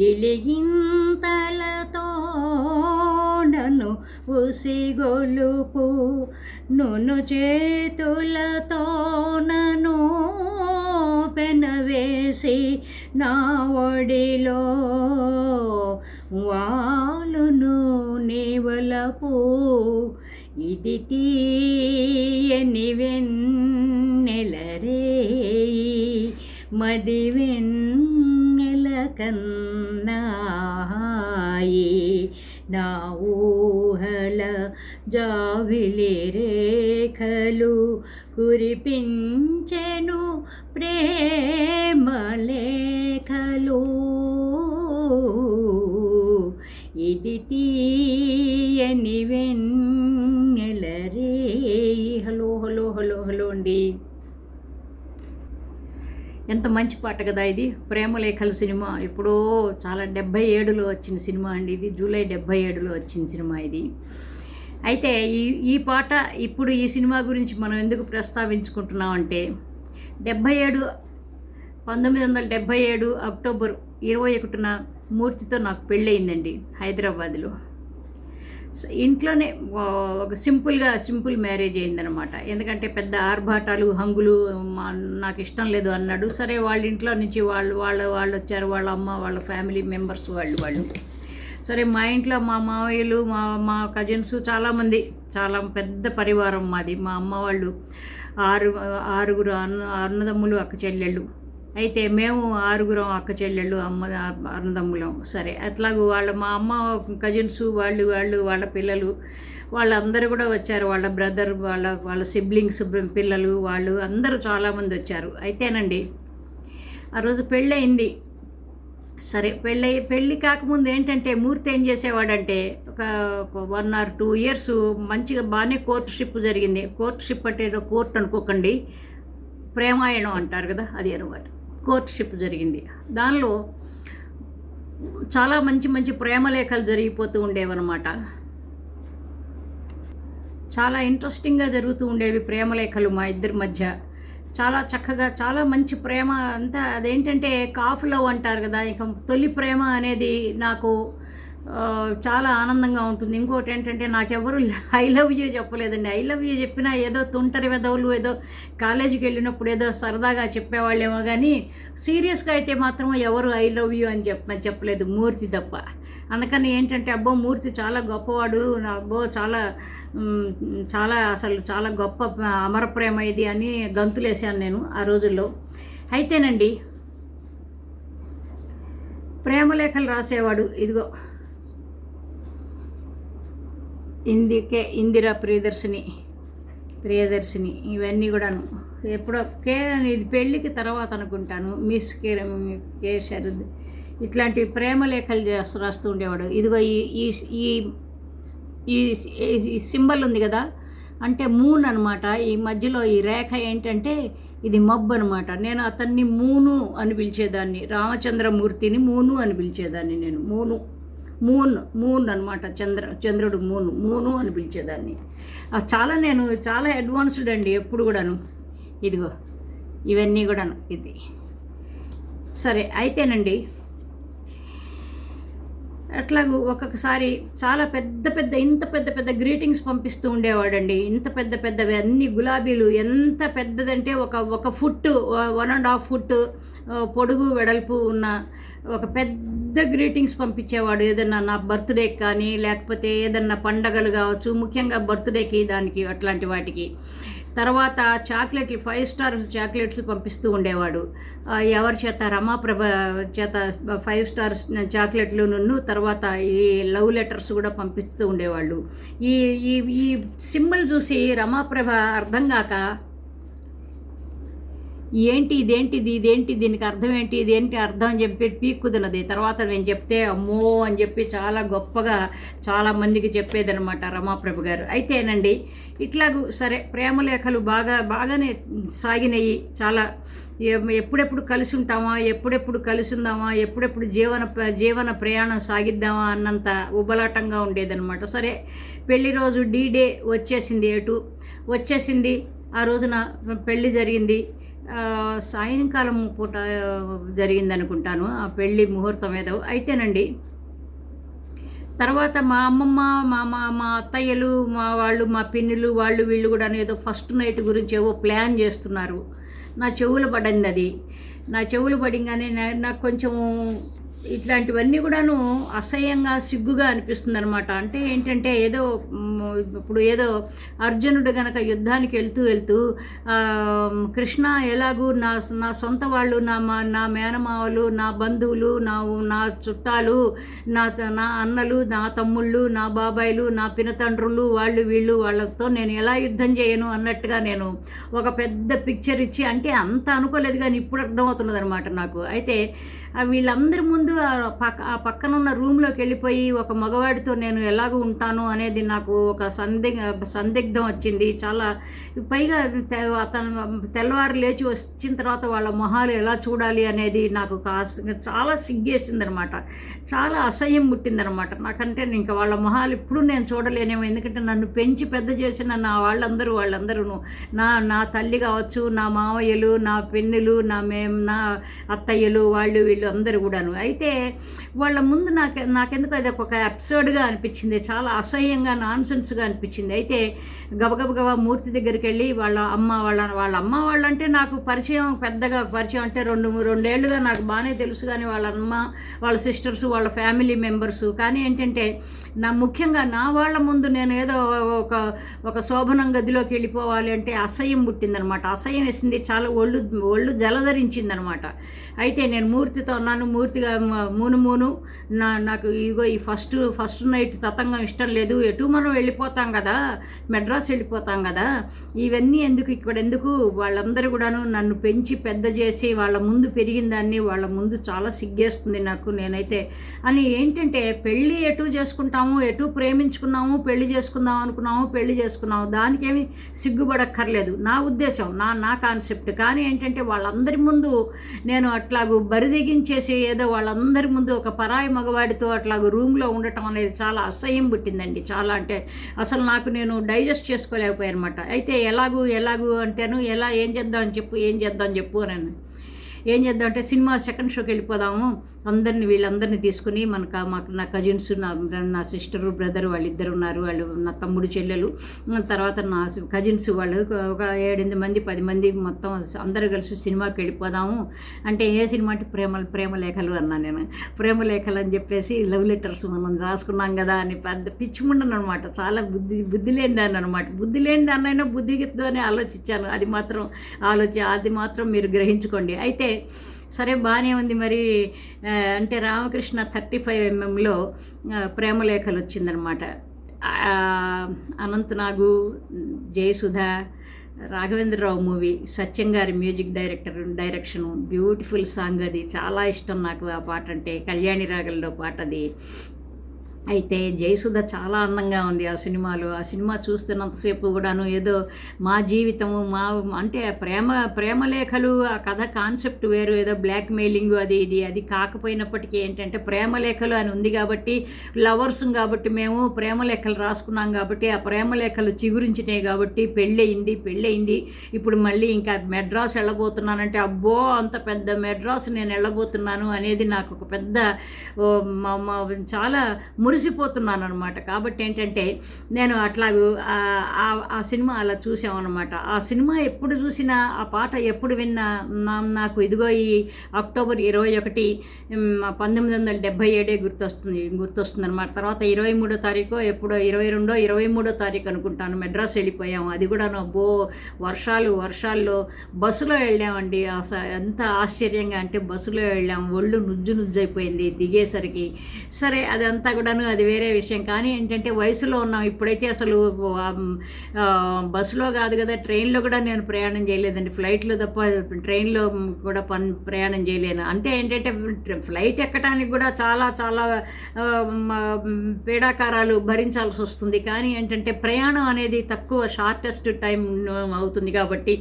గిలిగింతలతో నన్ను ఉసిగొలుపు. నును చేతులతో నన్ను పెనవేసి నా ఒడిలో వాలును నీవలపు. ఇది తీయని వెన్నెలరేయి మది వెన్నెల కన్నాయి నా ఊహల జావిలి రేఖలు కురిపించెను ప్రేమలేఖలు ఇది తీయని వెన్నెల రే. హలో హలో హలో హలో అండి. ఎంత మంచి పాట కదా ఇది. ప్రేమలేఖలు సినిమా. ఎప్పుడో చాలా డెబ్భై ఏడులో వచ్చిన సినిమా అండి ఇది. జూలై డెబ్భై ఏడులో వచ్చిన సినిమా ఇది. అయితే ఈ ఈ పాట ఇప్పుడు ఈ సినిమా గురించి మనం ఎందుకు ప్రస్తావించుకుంటున్నాం అంటే డెబ్భై ఏడు పంతొమ్మిది వందల డెబ్భై ఏడు అక్టోబర్ ఇరవై ఒకటిన మూర్తితో నాకు పెళ్ళయిందండి హైదరాబాద్లో. ఇంట్లోనే ఒక సింపుల్గా సింపుల్ మ్యారేజ్ అయిందనమాట ఎందుకంటే పెద్ద ఆర్భాటాలు హంగులు మా నాకు ఇష్టం లేదు అన్నాడు. సరే వాళ్ళ ఇంట్లో నుంచి వాళ్ళు వాళ్ళ వాళ్ళు వచ్చారు. వాళ్ళ అమ్మ వాళ్ళ ఫ్యామిలీ మెంబర్స్ వాళ్ళు వాళ్ళు. సరే మా ఇంట్లో మా మావయ్యలు మా మా కజిన్స్ చాలామంది చాలా పెద్ద పరివారం మాది. మా అమ్మ వాళ్ళు ఆరు ఆరుగురు అన్న అన్నదమ్ములు అక్క చెల్లెళ్ళు. అయితే మేము ఆరుగురం అక్క చెల్లెళ్ళు అమ్మ అన్నదమ్ములం. సరే అట్లాగూ వాళ్ళ మా అమ్మ కజిన్స్ వాళ్ళు వాళ్ళు వాళ్ళ పిల్లలు వాళ్ళందరూ కూడా వచ్చారు. వాళ్ళ బ్రదర్ వాళ్ళ వాళ్ళ సిబ్లింగ్స్ పిల్లలు వాళ్ళు అందరూ చాలామంది వచ్చారు. అయితేనండి ఆ రోజు పెళ్ళయింది. సరే పెళ్ళి పెళ్ళి కాకముందు ఏంటంటే మూర్తి ఏం చేసేవాడంటే ఒక వన్ ఆర్ టూ ఇయర్స్ మంచిగా బాగానే కోర్టుషిప్ జరిగింది. కోర్టుషిప్ అంటే ఏదో కోర్టు అనుకోకండి. ప్రేమాయణం అంటారు కదా అది అనమాట. కోర్ట్షిప్ జరిగింది. దానిలో చాలా మంచి మంచి ప్రేమలేఖలు జరిగిపోతూ ఉండేవన్నమాట. చాలా ఇంట్రెస్టింగ్గా జరుగుతూ ఉండేవి ప్రేమలేఖలు మా ఇద్దరి మధ్య. చాలా చక్కగా చాలా మంచి ప్రేమ అంతా అదేంటంటే కాఫ్ లవ్ అంటారు కదా ఇక తొలి ప్రేమ అనేది నాకు చాలా ఆనందంగా ఉంటుంది. ఇంకోటి ఏంటంటే నాకెవరు ఐ లవ్ యూ చెప్పలేదండి. ఐ లవ్ యూ చెప్పినా ఏదో తుంటరి వెదవులు ఏదో కాలేజీకి వెళ్ళినప్పుడు ఏదో సరదాగా చెప్పేవాళ్ళేమో కానీ సీరియస్గా అయితే మాత్రం ఎవరు ఐ లవ్ యూ అని చెప్ప చెప్పలేదు. మూర్తి తప్ప. అందుకని ఏంటంటే అబ్బో మూర్తి చాలా గొప్పవాడు. నా అబ్బో చాలా చాలా అసలు చాలా గొప్ప అమర ప్రేమ ఇది అని గంతులేశాను నేను ఆ రోజుల్లో. అయితేనండి ప్రేమలేఖలు రాసేవాడు. ఇదిగో. ఇందుకే ఇందిరా ప్రియదర్శిని ప్రియదర్శిని. ఇవన్నీ కూడాను. ఎప్పుడో కే ఇది పెళ్ళికి తర్వాత అనుకుంటాను. మిస్ కే కే శరద్ ఇట్లాంటి ప్రేమ లేఖలు రాస్తూ ఉండేవాడు. ఇదిగో ఈ ఈ ఈ ఈ ఈ సింబల్ ఉంది కదా? అంటే మూన్ అనమాట ఈ మధ్యలో ఈ రేఖ ఏంటంటే ఇది మబ్బు అనమాట నేను అతన్ని మూను అని పిలిచేదాన్ని. రామచంద్రమూర్తిని మూను అని పిలిచేదాన్ని నేను. మూను. మూన్ మూన్ అనమాట చంద్ర చంద్రుడు మూన్ మూను అని పిలిచేదాన్ని. చాలా నేను చాలా అడ్వాన్స్డ్ అండి ఎప్పుడు కూడాను. ఇదిగో ఇవన్నీ కూడాను ఇది. సరే అయితేనండి. అట్లాగూ ఒక్కొక్కసారి చాలా పెద్ద పెద్ద ఇంత పెద్ద పెద్ద గ్రీటింగ్స్ పంపిస్తూ ఉండేవాడండి. ఇంత పెద్ద పెద్దవి అన్ని గులాబీలు ఎంత పెద్దదంటే ఒక ఒక foot one and half foot పొడుగు వెడల్పు ఉన్న ఒక పెద్ద గ్రీటింగ్స్ పంపించేవాడు. ఏదన్నా నా బర్త్డే కానీ లేకపోతే ఏదన్నా పండగలు కావచ్చు ముఖ్యంగా బర్త్డేకి దానికి అట్లాంటి వాటికి. తర్వాత చాక్లెట్లు ఫైవ్ స్టార్ చాక్లెట్స్ పంపిస్తూ ఉండేవాడు. ఎవరి చేత? రమాప్రభ చేత ఫైవ్ స్టార్స్ చాక్లెట్లు నున్ను తర్వాత ఈ లవ్ లెటర్స్ కూడా పంపిస్తూ ఉండేవాళ్ళు. ఈ ఈ ఈ సింబల్ చూసి రమాప్రభ అర్థం కాక ఏంటి ఇదేంటిది? ఇదేంటి? దీనికి అర్థం ఏంటి? ఇదేంటి అర్థం అని చెప్పి పీక్కుదలది తర్వాత నేను చెప్తే అమ్మో అని చెప్పి చాలా గొప్పగా చాలా మందికి చెప్పేదనమాట రమాప్రభు గారు. అయితేనండి ఇట్లాగూ సరే ప్రేమలేఖలు బాగా బాగానే సాగినాయి. చాలా ఎప్పుడెప్పుడు కలిసి ఉంటామా ఎప్పుడెప్పుడు కలిసి ఉందామా ఎప్పుడెప్పుడు జీవన ప్ర- జీవన ప్రయాణం సాగిద్దామా? అన్నంత ఉబలాటంగా ఉండేదనమాట సరే పెళ్ళి రోజు డీ డే వచ్చేసింది ఎటు వచ్చేసింది ఆ రోజున పెళ్ళి జరిగింది. సాయంకాలం పూట జరిగిందనుకుంటాను ఆ పెళ్ళి ముహూర్తం ఏదో. అయితేనండి తర్వాత మా అమ్మమ్మ మా మా మా అత్తయ్యలు మా వాళ్ళు మా పిన్నులు వాళ్ళు వీళ్ళు కూడా ఏదో ఫస్ట్ నైట్ గురించి ఏవో ప్లాన్ చేస్తున్నారు. నా చెవులు పడింది అది. నా చెవులు పడింగానే నాకు కొంచెం ఇట్లాంటివన్నీ కూడాను అసహ్యంగా సిగ్గుగా అనిపిస్తుంది అనమాట అంటే ఏంటంటే ఏదో ఇప్పుడు ఏదో అర్జునుడు గనక యుద్ధానికి వెళ్తూ వెళ్తూ కృష్ణ ఎలాగూ నా నా సొంత వాళ్ళు నా మా నా మేనమావలు నా బంధువులు నా నా చుట్టాలు నా త- నా అన్నలు నా తమ్ముళ్ళు నా బాబాయిలు నా పినతండ్రులు వాళ్ళు వీళ్ళు వాళ్ళతో నేను ఎలా యుద్ధం చేయను అన్నట్టుగా నేను ఒక పెద్ద పిక్చర్ ఇచ్చి అంటే అంత అనుకోలేదు కానీ ఇప్పుడు అర్థమవుతున్నది అనమాట నాకు. అయితే వీళ్ళందరి ముందు ముందు పక్క ఆ పక్కన ఉన్న రూమ్లోకి వెళ్ళిపోయి ఒక మగవాడితో నేను ఎలాగ ఉంటాను అనేది నాకు ఒక సందిగ్ధ సందిగ్ధం వచ్చింది. చాలా పైగా అతను తెల్లవారు లేచి వచ్చిన తర్వాత వాళ్ళ మొహాలు ఎలా చూడాలి అనేది నాకు చాలా సిగ్గేసింది అనమాట చాలా అసహ్యం పుట్టిందనమాట. నాకంటే ఇంకా వాళ్ళ మొహాలు ఇప్పుడు నేను చూడలేనేమో. ఎందుకంటే నన్ను పెంచి పెద్ద చేసిన నా వాళ్ళందరూ వాళ్ళందరూ నా నా తల్లి కావచ్చు నా మావయ్యలు నా పెన్నులు నా మేం నా అత్తయ్యలు వాళ్ళు వీళ్ళు అందరూ కూడాను. అయితే అయితే వాళ్ళ ముందు నాకు నాకెందుకు అది ఒక అప్సర్డ్గా అనిపించింది. చాలా అసహ్యంగా నాన్సెన్స్గా అనిపించింది. అయితే గబగబగబా మూర్తి దగ్గరికి వెళ్ళి వాళ్ళ అమ్మ వాళ్ళ వాళ్ళ అమ్మ వాళ్ళంటే నాకు పరిచయం పెద్దగా పరిచయం అంటే రెండు రెండేళ్ళుగా నాకు బాగానే తెలుసు కానీ వాళ్ళ అమ్మ వాళ్ళ సిస్టర్స్ వాళ్ళ ఫ్యామిలీ మెంబర్స్ కానీ ఏంటంటే నా ముఖ్యంగా నా వాళ్ళ ముందు నేను ఏదో ఒక ఒక శోభనం గదిలోకి వెళ్ళిపోవాలి అంటే అసహ్యం పుట్టిందనమాట. అసహ్యం వేసింది. చాలా ఒళ్ళు ఒళ్ళు జలధరించిందనమాట. అయితే నేను మూర్తితో ఉన్నాను. మూర్తిగా మూను మూను. నా నాకు ఇగో ఈ ఫస్ట్ ఫస్ట్ నైట్ సతంగం ఇష్టం లేదు. ఎటు మనం వెళ్ళిపోతాం కదా? మెడ్రాస్ వెళ్ళిపోతాం కదా? ఇవన్నీ ఎందుకు ఇక్కడ ఎందుకు? వాళ్ళందరూ కూడాను నన్ను పెంచి పెద్ద చేసి వాళ్ళ ముందు పెరిగిన దాన్ని వాళ్ళ ముందు చాలా సిగ్గేస్తుంది నాకు నేనైతే. అని ఏంటంటే పెళ్ళి ఎటు చేసుకుంటాము? ఎటు ప్రేమించుకున్నాము? పెళ్ళి చేసుకుందాం అనుకున్నాము? పెళ్ళి చేసుకున్నాము? దానికేమి సిగ్గుపడక్కర్లేదు. నా ఉద్దేశం నా నా కాన్సెప్ట్. కానీ ఏంటంటే వాళ్ళందరి ముందు నేను అట్లాగూ బరిదిగించేసి ఏదో వాళ్ళ ముందు ఒక పరాయి మగవాడితో అట్లా రూమ్లో ఉండటం అనేది చాలా అసహ్యం పుట్టిందండి. చాలా అంటే అసలు నాకు నేను డైజెస్ట్ చేసుకోలేకపోయాను అనమాట అయితే ఎలాగూ ఎలాగూ అంటేను ఎలా ఏం చేద్దాం చెప్పు ఏం చేద్దాం చెప్పు అని ఏం చేద్దాం అంటే సినిమా సెకండ్ షోకి వెళ్ళిపోదాము. అందరిని వీళ్ళందరినీ తీసుకుని మనకు మాకు నా కజిన్స్ నా నా సిస్టరు బ్రదర్ వాళ్ళిద్దరు ఉన్నారు. వాళ్ళు నా తమ్ముడు చెల్లెలు. తర్వాత నా కజిన్స్ వాళ్ళు ఒక ఏడెనిమిది మంది పది మంది మొత్తం అందరూ కలిసి సినిమాకి వెళ్ళిపోదాము. అంటే ఏ సినిమా అంటే ప్రేమ ప్రేమలేఖలు అన్నాను నేను. ప్రేమలేఖలు అని చెప్పేసి లవ్ లెటర్స్ మనం రాసుకున్నాం కదా అని పెద్ద పిచ్చిముండను అనమాట చాలా బుద్ధి బుద్ధి లేని దాన్ని అనమాట బుద్ధి లేని దాన్నైనా బుద్ధితో అని ఆలోచించాను. అది మాత్రం ఆలోచి అది మాత్రం మీరు గ్రహించుకోండి. అయితే సరే బాగానే ఉంది మరి. అంటే రామకృష్ణ థర్టీ ఫైవ్ ఎంఎంలో ప్రేమలేఖలు వచ్చిందనమాట అనంతనాగు జయసుధ రాఘవేంద్రరావు మూవీ సత్యం గారి music director direction beautiful song అది చాలా ఇష్టం నాకు ఆ పాట అంటే కళ్యాణి రాగల్లో పాట అది అయితే జయసుధ చాలా అందంగా ఉంది ఆ సినిమాలో. ఆ సినిమా చూస్తున్నంతసేపు కూడాను ఏదో మా జీవితము మా అంటే ప్రేమ ప్రేమలేఖలు ఆ కథ కాన్సెప్ట్ వేరు ఏదో బ్లాక్ మెయిలింగ్ అది ఇది. అది కాకపోయినప్పటికీ ఏంటంటే ప్రేమలేఖలు అని ఉంది కాబట్టి లవర్స్ కాబట్టి మేము ప్రేమలేఖలు రాసుకున్నాం కాబట్టి ఆ ప్రేమలేఖలు చిగురించినాయి కాబట్టి పెళ్ళయింది పెళ్ళయింది. ఇప్పుడు మళ్ళీ ఇంకా మెడ్రాస్ వెళ్ళబోతున్నానంటే అబ్బో అంత పెద్ద మెడ్రాస్ నేను వెళ్ళబోతున్నాను అనేది నాకు ఒక పెద్ద ఓ, మా- చాలా మురిసిపోతున్నాను అనమాట కాబట్టి ఏంటంటే నేను అట్లా ఆ- ఆ- సినిమా అలా చూసామన్నమాట. ఆ సినిమా ఎప్పుడు చూసినా ఆ పాట ఎప్పుడు విన్నా నా నాకు ఇదిగో ఈ అక్టోబర్ ఇరవై ఒకటి పంతొమ్మిది వందల డెబ్భై ఏడే గుర్తొస్తుంది గుర్తొస్తుంది అనమాట తర్వాత ఇరవై మూడో తారీఖు ఎప్పుడో ఇరవై రెండో ఇరవై మూడో తారీఖు అనుకుంటాను మెడ్రాస్ వెళ్ళిపోయాము. అది కూడా బో వర్షాలు వర్షాల్లో బస్సులో వెళ్ళామండి. ఎంత ఆశ్చర్యంగా అంటే బస్సులో వెళ్ళాము. ఒళ్ళు నుజ్జు నుజ్జు అయిపోయింది దిగేసరికి. సరే అదంతా కూడా కూడాను అది వేరే విషయం. కానీ ఏంటంటే వయసులో ఉన్నాం. ఇప్పుడైతే అసలు బస్సులో కాదు కదా ట్రైన్లో కూడా నేను ప్రయాణం చేయలేదండి. ఫ్లైట్లో తప్ప ట్రైన్లో కూడా పని ప్రయాణం చేయలేను. అంటే ఏంటంటే ఫ్లైట్ ఎక్కడానికి కూడా చాలా చాలా పీడాకారాలు భరించాల్సి వస్తుంది. కానీ ఏంటంటే ప్రయాణం అనేది తక్కువ షార్టెస్ట్ టైం అవుతుంది కాబట్టి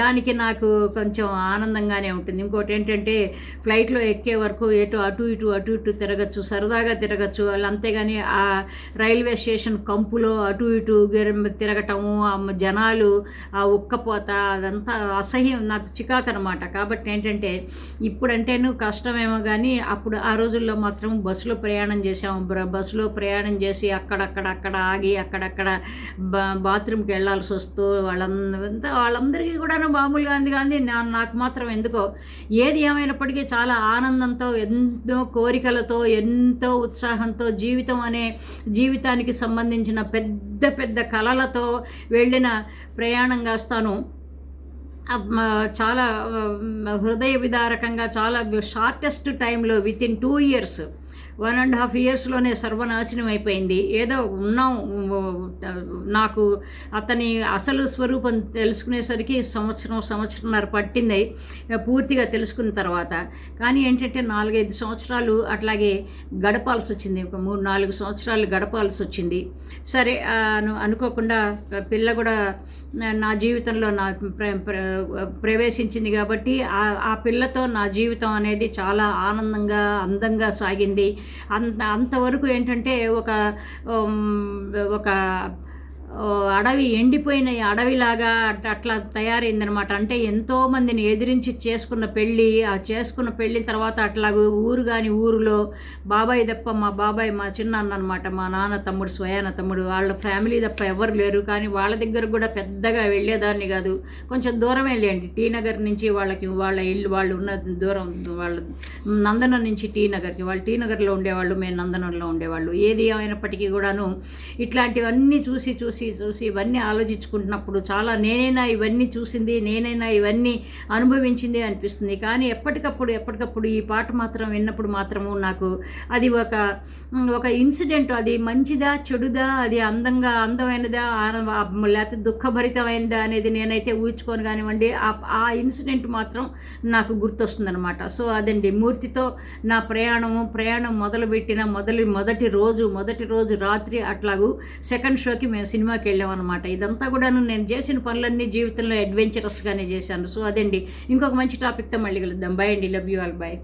దానికి నాకు కొంచెం ఆనందంగానే ఉంటుంది. ఇంకోటి ఏంటంటే ఫ్లైట్లో ఎక్కే వరకు ఎటు అటు ఇటు అటు ఇటు తిరగచ్చు సరదాగా తిరగచ్చు. వాళ్ళందరూ అంతేగాని ఆ రైల్వే స్టేషన్ కంపులో అటు ఇటు తిరగటము ఆ జనాలు ఆ ఉక్కపోత అదంతా అసహ్యం నాకు చికాకు అనమాట కాబట్టి ఏంటంటే ఇప్పుడంటేను కష్టమేమో కానీ అప్పుడు ఆ రోజుల్లో మాత్రం బస్సులో ప్రయాణం చేసాము బస్సులో ప్రయాణం చేసి అక్కడక్కడ అక్కడ ఆగి అక్కడక్కడ బా బాత్రూమ్కి వెళ్ళాల్సి వస్తూ వాళ్ళంతా వాళ్ళందరికీ కూడా మామూలుగా ఉంది కానీ నా- నాకు మాత్రం ఎందుకో ఏది ఏమైనప్పటికీ చాలా ఆనందంతో ఎంతో కోరికలతో ఎంతో ఉత్సాహంతో జీవితం అనే జీవితానికి సంబంధించిన పెద్ద పెద్ద కళలతో వెళ్ళిన ప్రయాణం కాస్తాను. చాలా హృదయ విదారకంగా చాలా షార్టెస్ట్ టైంలో with in two years one and half ఇయర్స్లోనే సర్వనాశనం అయిపోయింది. ఏదో ఉన్నాం నాకు అతని అసలు స్వరూపం తెలుసుకునేసరికి సంవత్సరం సంవత్సరంన్నర పట్టింది. పూర్తిగా తెలుసుకున్న తర్వాత. కానీ ఏంటంటే నాలుగైదు సంవత్సరాలు అట్లాగే గడపాల్సి వచ్చింది. ఒక మూడు నాలుగు సంవత్సరాలు గడపాల్సి వచ్చింది. సరే అనుకోకుండా పిల్ల కూడా నా- జీవితంలో నా ప్ర- ప్రవేశించింది కాబట్టి ఆ పిల్లతో నా జీవితం అనేది చాలా ఆనందంగా అందంగా సాగింది. అంత అంతవరకు ఏంటంటే ఒక ఒక అడవి ఎండిపోయిన అడవిలాగా అట్లా తయారైందనమాట అంటే ఎంతోమందిని ఎదిరించి చేసుకున్న పెళ్ళి ఆ చేసుకున్న పెళ్ళి తర్వాత అట్లాగూ ఊరు కాని ఊరిలో బాబాయ్ తప్ప మా బాబాయ్ మా చిన్నాన్న అనమాట మా నాన్న తమ్ముడు స్వయాన తమ్ముడు వాళ్ళ ఫ్యామిలీ తప్ప ఎవరు లేరు. కానీ వాళ్ళ దగ్గర కూడా పెద్దగా వెళ్ళేదాన్ని కాదు. కొంచెం దూరం లేండి. టీ నగర్ నుంచి వాళ్ళకి వాళ్ళ ఇల్లు వాళ్ళు ఉన్న దూరం వాళ్ళ నందనం నుంచి టీ నగర్కి వాళ్ళు టీ నగర్లో ఉండేవాళ్ళు మేము నందనంలో ఉండేవాళ్ళు. ఏది ఏమైనప్పటికీ కూడాను ఇట్లాంటివన్నీ చూసి చూసి చూసి ఇవన్నీ ఆలోచించుకుంటున్నప్పుడు చాలా నేనైనా ఇవన్నీ చూసింది నేనైనా ఇవన్నీ అనుభవించింది అనిపిస్తుంది. కానీ ఎప్పటికప్పుడు ఎప్పటికప్పుడు ఈ పాట మాత్రం విన్నప్పుడు మాత్రము నాకు అది ఒక ఒక ఇన్సిడెంట్. అది మంచిదా చెడుదా అది అందంగా అందమైనదా లేకపోతే దుఃఖభరితమైనదా అనేది నేనైతే ఊహించుకోను కానివ్వండి. ఆ ఆ ఇన్సిడెంట్ మాత్రం నాకు గుర్తొస్తుందనమాట సో అదండి మూర్తితో నా ప్రయాణము ప్రయాణం మొదలుపెట్టిన మొదలు మొదటి రోజు మొదటి రోజు రాత్రి అట్లాగూ సెకండ్ షోకి మేము సినిమా సినిమాకి వెళ్ళామన్నమాట ఇదంతా కూడాను నేను చేసిన పనులన్నీ జీవితంలో అడ్వెంచరస్గానే చేశాను. సో అదండి. ఇంకొక మంచి టాపిక్తో మళ్ళీ కలుద్దాం. బాయ్ అండి. Love you all bye